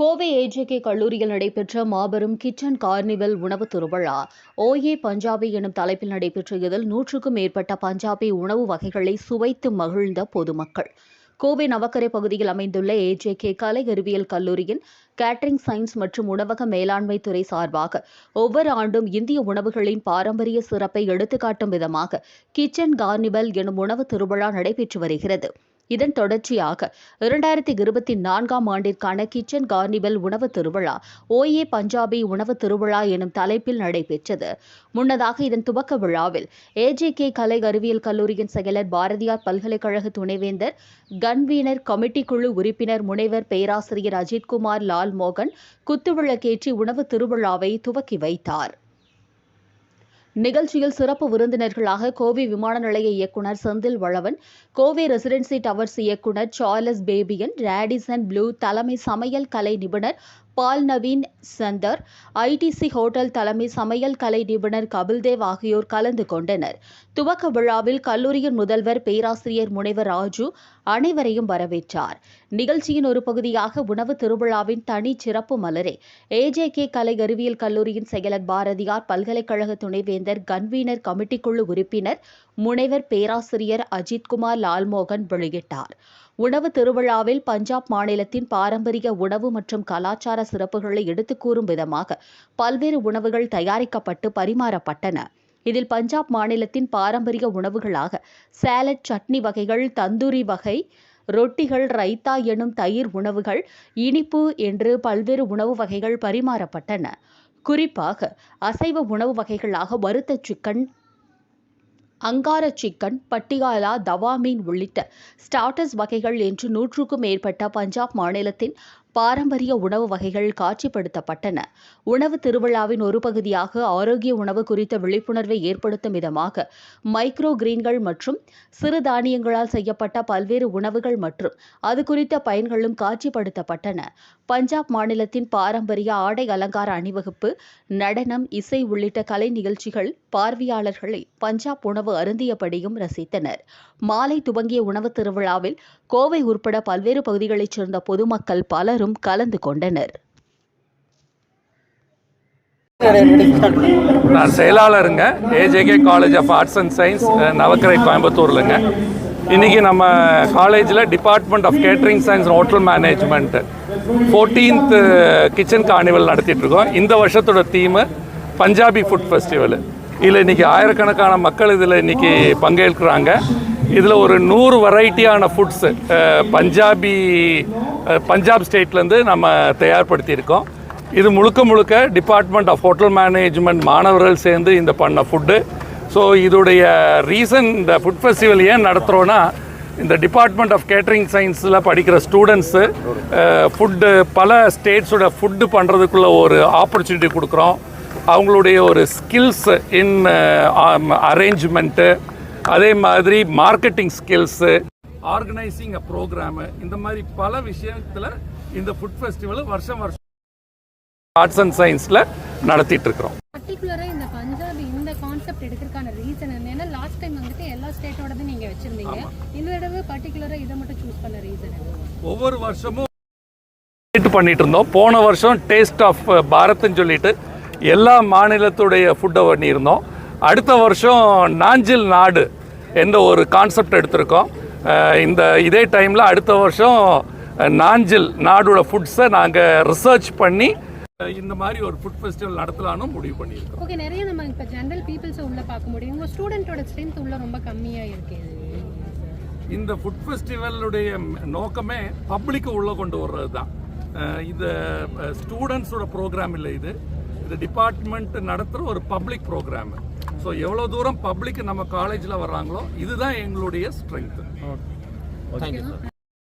Kovai AJK கல்லூரியில் நடைபெற்ற மாபெரும் கிச்சன் கார்னிவல் உணவு திருவிழா ஓஏ பஞ்சாபி எனும் தலைப்பில் நடைபெற்ற இதில் நூற்றுக்கும் மேற்பட்ட பஞ்சாபி உணவு வகைகளை சுவைத்து மகிழ்ந்த பொதுமக்கள். கோவை நவக்கரை பகுதியில் அமைந்துள்ள ஏஜேகே கலை அறிவியல் கல்லூரியின் கேட்டரிங் சயின்ஸ் மற்றும் உணவக மேலாண்மை துறை சார்பாக ஒவ்வொரு ஆண்டும் இந்திய உணவுகளின் பாரம்பரிய சிறப்பை எடுத்துக்காட்டும் விதமாக கிச்சன் கார்னிவல் எனும் உணவு திருவிழா நடைபெற்று வருகிறது. இதன் தொடர்ச்சியாக இரண்டாயிரத்தி இருபத்தி நான்காம் ஆண்டிற்கான கிச்சன் கார்னிவல் உணவு திருவிழா ஓஏ பஞ்சாபி உணவு திருவிழா எனும் தலைப்பில் நடைபெற்றது. முன்னதாக இதன் துவக்க விழாவில் ஏஜேகே கலை அறிவியல் கல்லூரியின் செயலர் பாரதியார் பல்கலைக்கழக துணைவேந்தர் கன்வீனர் கமிட்டி குழு உறுப்பினர் முனைவர் பேராசிரியர் அஜித்குமார் லால் மோகன் குத்துவிளக்கேற்றி உணவு திருவிழாவை துவக்கி வைத்தார். நிகழ்ச்சியில் சிறப்பு விருந்தினர்களாக கோவை விமான நிலைய இயக்குனர் செந்தில் வளவன் கோவை ரெசிடென்சி டவர்ஸ் இயக்குனர் சார்லஸ் பேபியன் ரேடிசன் ப்ளூ தலைமை சமையல் கலை நிபுணர் Paul Naveen Chander ITC hotel தலைமை சமையல் கலை நிபுணர் கபில்தேவ் ஆகியோர் கலந்து கொண்டனர். துவக்க விழாவில் கல்லூரியின் முதல்வர் பேராசிரியர் முனைவர் ராஜு அனைவரையும் வரவேற்றார். நிகழ்ச்சியின் ஒரு பகுதியாக உணவு திருவிழாவின் தனி சிறப்பு மலரை. ஏஜேகே கலை அறிவியல் கல்லூரியின் செயலர் பாரதியார் பல்கலைக்கழக துணைவேந்தர் கன்வீனர் கமிட்டிக்குழு உறுப்பினர் முனைவர் பேராசிரியர் அஜித்குமார் லால்மோகன் வெளியிட்டார். உணவு திருவிழாவில் பஞ்சாப் மாநிலத்தின் பாரம்பரிய உணவு மற்றும் கலாச்சார சிறப்புகளை எடுத்துக் கூறும் விதமாக பல்வேறு உணவுகள் தயாரிக்கப்பட்டு பரிமாறப்பட்டன. இதில் பஞ்சாப் மாநிலத்தின் பாரம்பரிய உணவுகளாக சாலட் சட்னி வகைகள் தந்தூரி வகை ரொட்டிகள் ரைத்தா எனும் தயிர் உணவுகள் இனிப்பு என்று பல்வேறு உணவு வகைகள் பரிமாறப்பட்டன. குறிப்பாக அசைவ உணவு வகைகளாக வறுத்த சிக்கன் அங்கார சிக்கன் பட்டியாலா தவா மீன் உள்ளிட்ட ஸ்டார்ட்டர்ஸ் வகைகள் என்று நூற்றுக்கும் மேற்பட்ட பஞ்சாப் மாநிலத்தின் பாரம்பரிய உணவு வகைகள் காட்சிப்படுத்தப்பட்டன. உணவு திருவிழாவின் ஒரு பகுதியாக ஆரோக்கிய உணவு குறித்த விழிப்புணர்வை ஏற்படுத்தும் விதமாக மைக்ரோ கிரீன்கள் மற்றும் சிறுதானியங்களால் செய்யப்பட்ட பல்வேறு உணவுகள் மற்றும் அது குறித்த பயன்களும் காட்சிப்படுத்தப்பட்டன. பஞ்சாப் மாநிலத்தின் பாரம்பரிய ஆடை அலங்கார அணிவகுப்பு நடனம் இசை உள்ளிட்ட கலை நிகழ்ச்சிகள் பார்வையாளர்களை பஞ்சாப் உணவு அருந்தியபடியும் ரசித்தனர். மாலை துவங்கிய உணவு திருவிழாவில் கோவை உட்பட பல்வேறு பகுதிகளைச் சேர்ந்த பொதுமக்கள் பலரும் கலந்து கொண்டனர். நான் செயலாளருங்க. AJK college of arts and science Navakkarai கோயம்புத்தூர்லங்க. இன்றைக்கி நம்ம காலேஜில் department of catering science hotel management fourteenth kitchen carnival நடத்திட்டுருக்கோம். இந்த வருஷத்தோட தீமு பஞ்சாபி ஃபுட் ஃபெஸ்டிவல் இதில் இன்றைக்கி ஆயிரக்கணக்கான மக்கள் இதில் இன்றைக்கி பங்கேற்கிறாங்க. இதில் ஒரு நூறு வெரைட்டியான ஃபுட்ஸு பஞ்சாபி பஞ்சாப் ஸ்டேட்லேருந்து நம்ம தயார்படுத்தியிருக்கோம். இது முழுக்க முழுக்க டிபார்ட்மெண்ட் ஆஃப் ஹோட்டல் மேனேஜ்மெண்ட் மாணவர்கள் சேர்ந்து இந்த பண்ண ஃபுட்டு ஸோ இதோடைய ரீசன் இந்த ஃபுட் ஃபெஸ்டிவல் ஏன் நடத்துகிறோன்னா இந்த டிபார்ட்மெண்ட் ஆஃப் கேட்டரிங் சயின்ஸில் படிக்கிற ஸ்டூடெண்ட்ஸு ஃபுட்டு பல ஸ்டேட்ஸோட ஃபுட்டு பண்ணுறதுக்குள்ள ஒரு ஆப்பர்ச்சுனிட்டி கொடுக்குறோம். அவங்களுடைய ஒரு ஸ்கில்ஸ் இன் அரேஞ்ச்மெண்ட்டு அதே மாதிரி marketing skills organising a programme இந்த மாதிரி பல விஷயத்தில் இந்த ஃபுட் ஃபெஸ்டிவல் வருஷம் வருஷம் ஆர்ட்ஸ் அண்ட் சயின்ஸில் நடத்திட்டு இருக்கிறோம். பர்டிகுலரா இந்த பஞ்சாபி இந்த கான்செப்ட் எடுக்கிறதுக்கான ரீசன் என்ன? ஏன்னா லாஸ்ட் டைம் வந்துட்டு எல்லா ஸ்டேட்டோடது நீங்க வச்சிருந்தீங்க. இந்த தடவை பர்டிகுலரா இதை மட்டும் சூஸ் பண்ண ரீசன் ஒவ்வொரு வருஷமும் டேட் பண்ணிட்டு இருந்தோம். போன வருஷம் டேஸ்ட் ஆஃப் பாரத்னு சொல்லிட்டு எல்லா மாநிலத்துடைய ஃபுட்டை பண்ணியிருந்தோம். அடுத்த வருஷம் நாஞ்சில் நாடு என்ற ஒரு கான்செப்ட் எடுத்திருக்கோம். இந்த இதே டைமில் அடுத்த வருஷம் நாஞ்சில் நாடோட ஃபுட்ஸை நாங்கள் ரிசர்ச் பண்ணி இந்த மாதிரி ஒரு ஃபுட் ஃபெஸ்டிவல் நடத்தலான்னு முடிவு பண்ணியிருக்கோம். ஓகே நிறைய நம்ம இப்ப ஜெனரல் பீப்புள்ஸ் உள்ள பார்க்க முடியும். உங்க ஸ்டூடெண்டோட ஸ்ட்ரென்த் உள்ள ரொம்ப கம்மியா இருக்கு. இந்த ஃபுட் ஃபெஸ்டிவலுடைய நோக்கமே பப்ளிக்கை உள்ளே கொண்டு வர்றது தான் இது ஸ்டூடெண்ட்ஸோட ப்ரோக்ராம் இல்லை இது. இது டிபார்ட்மெண்ட் நடத்துகிற ஒரு பப்ளிக் ப்ரோக்ராம் ஸோ எவ்வளோ தூரம் பப்ளிக் நம்ம காலேஜில் வர்றாங்களோ இதுதான் எங்களுடைய ஸ்ட்ரென்த்து ஓகே